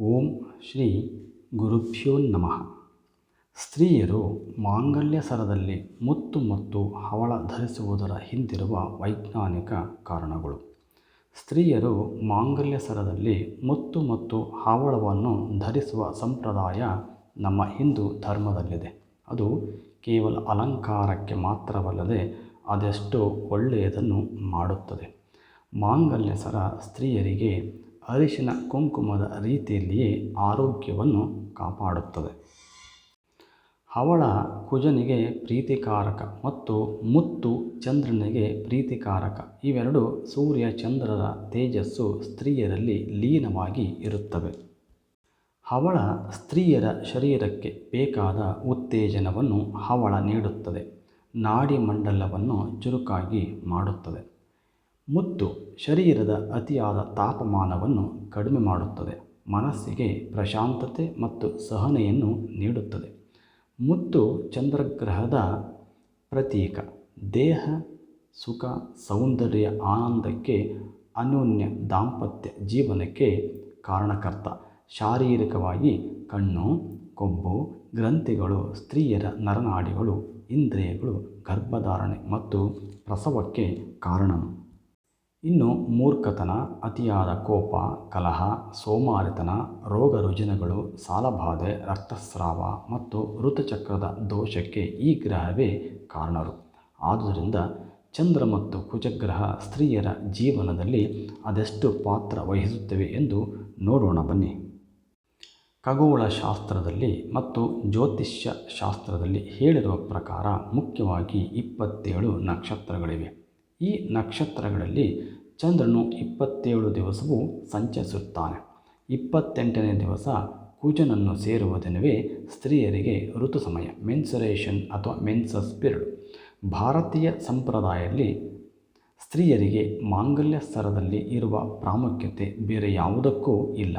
ಓಂ ಶ್ರೀ ಗುರುಭ್ಯೋ ನಮಃ. ಸ್ತ್ರೀಯರು ಮಾಂಗಲ್ಯ ಸರದಲ್ಲಿ ಮುತ್ತು ಮತ್ತು ಹವಳ ಧರಿಸುವುದರ ಹಿಂದಿರುವ ವೈಜ್ಞಾನಿಕ ಕಾರಣಗಳು. ಸ್ತ್ರೀಯರು ಮಾಂಗಲ್ಯ ಸರದಲ್ಲಿ ಮುತ್ತು ಮತ್ತು ಹವಳವನ್ನು ಧರಿಸುವ ಸಂಪ್ರದಾಯ ನಮ್ಮ ಹಿಂದೂ ಧರ್ಮದಲ್ಲಿದೆ. ಅದು ಕೇವಲ ಅಲಂಕಾರಕ್ಕೆ ಮಾತ್ರವಲ್ಲದೆ ಅದೆಷ್ಟು ಒಳ್ಳೆಯದನ್ನು ಮಾಡುತ್ತದೆ. ಮಾಂಗಲ್ಯ ಸರ ಸ್ತ್ರೀಯರಿಗೆ ಅರಿಶಿನ ಕುಂಕುಮದ ರೀತಿಯಲ್ಲಿಯೇ ಆರೋಗ್ಯವನ್ನು ಕಾಪಾಡುತ್ತದೆ. ಅವಳ ಕುಜನಿಗೆ ಪ್ರೀತಿಕಾರಕ ಮತ್ತು ಮುತ್ತು ಚಂದ್ರನಿಗೆ ಪ್ರೀತಿಕಾರಕ. ಇವೆರಡು ಸೂರ್ಯ ಚಂದ್ರರ ತೇಜಸ್ಸು ಸ್ತ್ರೀಯರಲ್ಲಿ ಲೀನವಾಗಿ ಇರುತ್ತವೆ. ಅವಳ ಸ್ತ್ರೀಯರ ಶರೀರಕ್ಕೆ ಬೇಕಾದ ಉತ್ತೇಜನವನ್ನು ಅವಳ ನೀಡುತ್ತದೆ. ನಾಡಿ ಮಂಡಲವನ್ನು ಚುರುಕಾಗಿ ಮಾಡುತ್ತದೆ. ಮುತ್ತು ಶರೀರದ ಅತಿಯಾದ ತಾಪಮಾನವನ್ನು ಕಡಿಮೆ ಮಾಡುತ್ತದೆ. ಮನಸ್ಸಿಗೆ ಪ್ರಶಾಂತತೆ ಮತ್ತು ಸಹನೆಯನ್ನು ನೀಡುತ್ತದೆ. ಮುತ್ತು ಚಂದ್ರಗ್ರಹದ ಪ್ರತೀಕ. ದೇಹ, ಸುಖ, ಸೌಂದರ್ಯ, ಆನಂದಕ್ಕೆ ಅನ್ಯೋನ್ಯ ದಾಂಪತ್ಯ ಜೀವನಕ್ಕೆ ಕಾರಣಕರ್ತ. ಶಾರೀರಿಕವಾಗಿ ಕಣ್ಣು, ಕೊಬ್ಬು, ಗ್ರಂಥಿಗಳು, ಸ್ತ್ರೀಯರ ನರನಾಡಿಗಳು, ಇಂದ್ರಿಯಗಳು, ಗರ್ಭಧಾರಣೆ ಮತ್ತು ಪ್ರಸವಕ್ಕೆ ಕಾರಣ ಇನ್ನು ಮೂರ್ಖತನ, ಅತಿಯಾದ ಕೋಪ, ಕಲಹ, ಸೋಮಾರಿತನ, ರೋಗ ರುಜಿನಗಳು, ಸಾಲಬಾಧೆ, ರಕ್ತಸ್ರಾವ ಮತ್ತು ಋತುಚಕ್ರದ ದೋಷಕ್ಕೆ ಈ ಗ್ರಹವೇ ಕಾರಣರು. ಆದುದರಿಂದ ಚಂದ್ರ ಮತ್ತು ಕುಜಗ್ರಹ ಸ್ತ್ರೀಯರ ಜೀವನದಲ್ಲಿ ಅದೆಷ್ಟು ಪಾತ್ರ ವಹಿಸುತ್ತವೆ ಎಂದು ನೋಡೋಣ ಬನ್ನಿ. ಖಗೋಳ ಶಾಸ್ತ್ರದಲ್ಲಿ ಮತ್ತು ಜ್ಯೋತಿಷ್ಯ ಶಾಸ್ತ್ರದಲ್ಲಿ ಹೇಳಿರುವ ಪ್ರಕಾರ ಮುಖ್ಯವಾಗಿ ಇಪ್ಪತ್ತೇಳು ನಕ್ಷತ್ರಗಳಿವೆ. ಈ ನಕ್ಷತ್ರಗಳಲ್ಲಿ ಚಂದ್ರನು ಇಪ್ಪತ್ತೇಳು ದಿವಸವೂ ಸಂಚರಿಸುತ್ತಾನೆ. ಇಪ್ಪತ್ತೆಂಟನೇ ದಿವಸ ಕುಜನನ್ನು ಸೇರುವ ದಿನವೇ ಸ್ತ್ರೀಯರಿಗೆ ಋತು ಸಮಯ ಮೆನ್ಸರೇಷನ್ ಅಥವಾ ಮೆನ್ಸಸ್ ಪಿರಿಯಡ್ ಭಾರತೀಯ ಸಂಪ್ರದಾಯದಲ್ಲಿ ಸ್ತ್ರೀಯರಿಗೆ ಮಾಂಗಲ್ಯ ಸ್ತರದಲ್ಲಿ ಇರುವ ಪ್ರಾಮುಖ್ಯತೆ ಬೇರೆ ಯಾವುದಕ್ಕೂ ಇಲ್ಲ.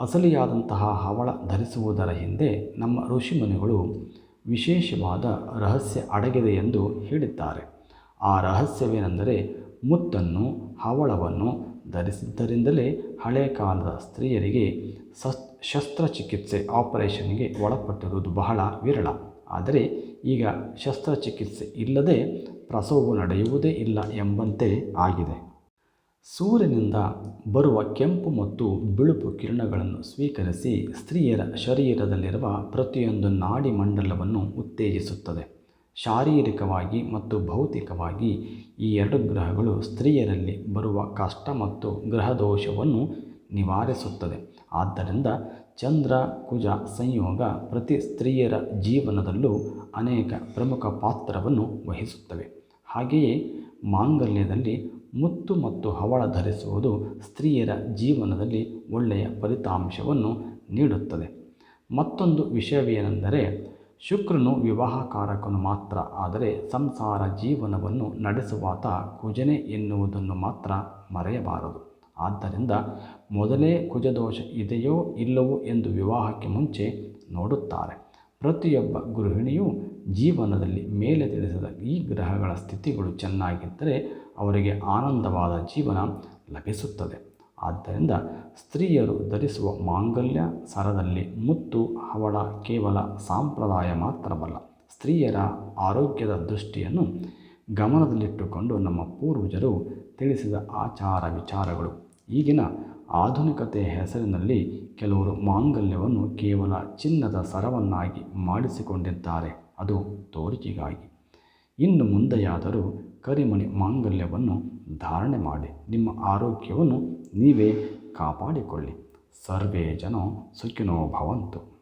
ಅಸಲಿಯಾದಂತಹ ಹವಳ ಧರಿಸುವುದರ ಹಿಂದೆ ನಮ್ಮ ಋಷಿಮುನಿಗಳು ವಿಶೇಷವಾದ ರಹಸ್ಯ ಅಡಗಿದೆ ಎಂದು ಹೇಳಿದ್ದಾರೆ. ಆ ರಹಸ್ಯವೇನೆಂದರೆ ಮುತ್ತನ್ನು, ಹವಳವನ್ನು ಧರಿಸಿದ್ದರಿಂದಲೇ ಹಳೆ ಕಾಲದ ಸ್ತ್ರೀಯರಿಗೆ ಸಸ್ ಶಸ್ತ್ರಚಿಕಿತ್ಸೆ ಆಪರೇಷನ್ಗೆ ಒಳಪಟ್ಟಿರುವುದು ಬಹಳ ವಿರಳ. ಆದರೆ ಈಗ ಶಸ್ತ್ರಚಿಕಿತ್ಸೆ ಇಲ್ಲದೆ ಪ್ರಸವವು ನಡೆಯುವುದೇ ಇಲ್ಲ ಎಂಬಂತೆ ಆಗಿದೆ. ಸೂರ್ಯನಿಂದ ಬರುವ ಕೆಂಪು ಮತ್ತು ಬಿಳುಪು ಕಿರಣಗಳನ್ನು ಸ್ವೀಕರಿಸಿ ಸ್ತ್ರೀಯರ ಶರೀರದಲ್ಲಿರುವ ಪ್ರತಿಯೊಂದು ನಾಡಿ ಮಂಡಲವನ್ನು ಉತ್ತೇಜಿಸುತ್ತದೆ. ಶಾರೀರಿಕವಾಗಿ ಮತ್ತು ಭೌತಿಕವಾಗಿ ಈ ಎರಡು ಗ್ರಹಗಳು ಸ್ತ್ರೀಯರಲ್ಲಿ ಬರುವ ಕಷ್ಟ ಮತ್ತು ಗ್ರಹದೋಷವನ್ನು ನಿವಾರಿಸುತ್ತದೆ. ಆದ್ದರಿಂದ ಚಂದ್ರ, ಕುಜ ಸಂಯೋಗ ಪ್ರತಿ ಸ್ತ್ರೀಯರ ಜೀವನದಲ್ಲೂ ಅನೇಕ ಪ್ರಮುಖ ಪಾತ್ರವನ್ನು ವಹಿಸುತ್ತವೆ. ಹಾಗೆಯೇ ಮಾಂಗಲ್ಯದಲ್ಲಿ ಮುತ್ತು ಮತ್ತು ಹವಳ ಧರಿಸುವುದು ಸ್ತ್ರೀಯರ ಜೀವನದಲ್ಲಿ ಒಳ್ಳೆಯ ಫಲಿತಾಂಶವನ್ನು ನೀಡುತ್ತದೆ. ಮತ್ತೊಂದು ವಿಷಯವೇನೆಂದರೆ ಶುಕ್ರನು ವಿವಾಹಕಾರಕನು ಮಾತ್ರ, ಆದರೆ ಸಂಸಾರ ಜೀವನವನ್ನು ನಡೆಸುವಾತ ಕುಜನೆ ಎನ್ನುವುದನ್ನು ಮಾತ್ರ ಮರೆಯಬಾರದು. ಆದ್ದರಿಂದ ಮೊದಲೇ ಕುಜದೋಷ ಇದೆಯೋ ಇಲ್ಲವೋ ಎಂದು ವಿವಾಹಕ್ಕೆ ಮುಂಚೆ ನೋಡುತ್ತಾರೆ. ಪ್ರತಿಯೊಬ್ಬ ಗೃಹಿಣಿಯು ಜೀವನದಲ್ಲಿ ಮೇಲೆ ತಿಳಿಸಿದ ಈ ಗ್ರಹಗಳ ಸ್ಥಿತಿಗಳು ಚೆನ್ನಾಗಿದ್ದರೆ ಅವರಿಗೆ ಆನಂದವಾದ ಜೀವನ ಲಭಿಸುತ್ತದೆ. ಆದ್ದರಿಂದ ಸ್ತ್ರೀಯರು ಧರಿಸುವ ಮಾಂಗಲ್ಯ ಸರದಲ್ಲಿ ಮುತ್ತು ಹವಳ ಕೇವಲ ಸಂಪ್ರದಾಯ ಮಾತ್ರವಲ್ಲ, ಸ್ತ್ರೀಯರ ಆರೋಗ್ಯದ ದೃಷ್ಟಿಯನ್ನು ಗಮನದಲ್ಲಿಟ್ಟುಕೊಂಡು ನಮ್ಮ ಪೂರ್ವಜರು ತಿಳಿಸಿದ ಆಚಾರ ವಿಚಾರಗಳು. ಈಗಿನ ಆಧುನಿಕತೆಯ ಹೆಸರಿನಲ್ಲಿ ಕೆಲವರು ಮಾಂಗಲ್ಯವನ್ನು ಕೇವಲ ಚಿನ್ನದ ಸರವನ್ನಾಗಿ ಮಾಡಿಸಿಕೊಂಡಿದ್ದಾರೆ, ಅದು ತೋರಿಕೆಗಾಗಿ. ಇನ್ನು ಮುಂದೆಯಾದರೂ ಕರಿಮಣಿ ಮಾಂಗಲ್ಯವನ್ನು ಧಾರಣೆ ಮಾಡಿ ನಿಮ್ಮ ಆರೋಗ್ಯವನ್ನು ನೀವೇ ಕಾಪಾಡಿಕೊಳ್ಳಿ. ಸರ್ವೇ ಜನ ಸುಖಿನೋ ಭವಂತು.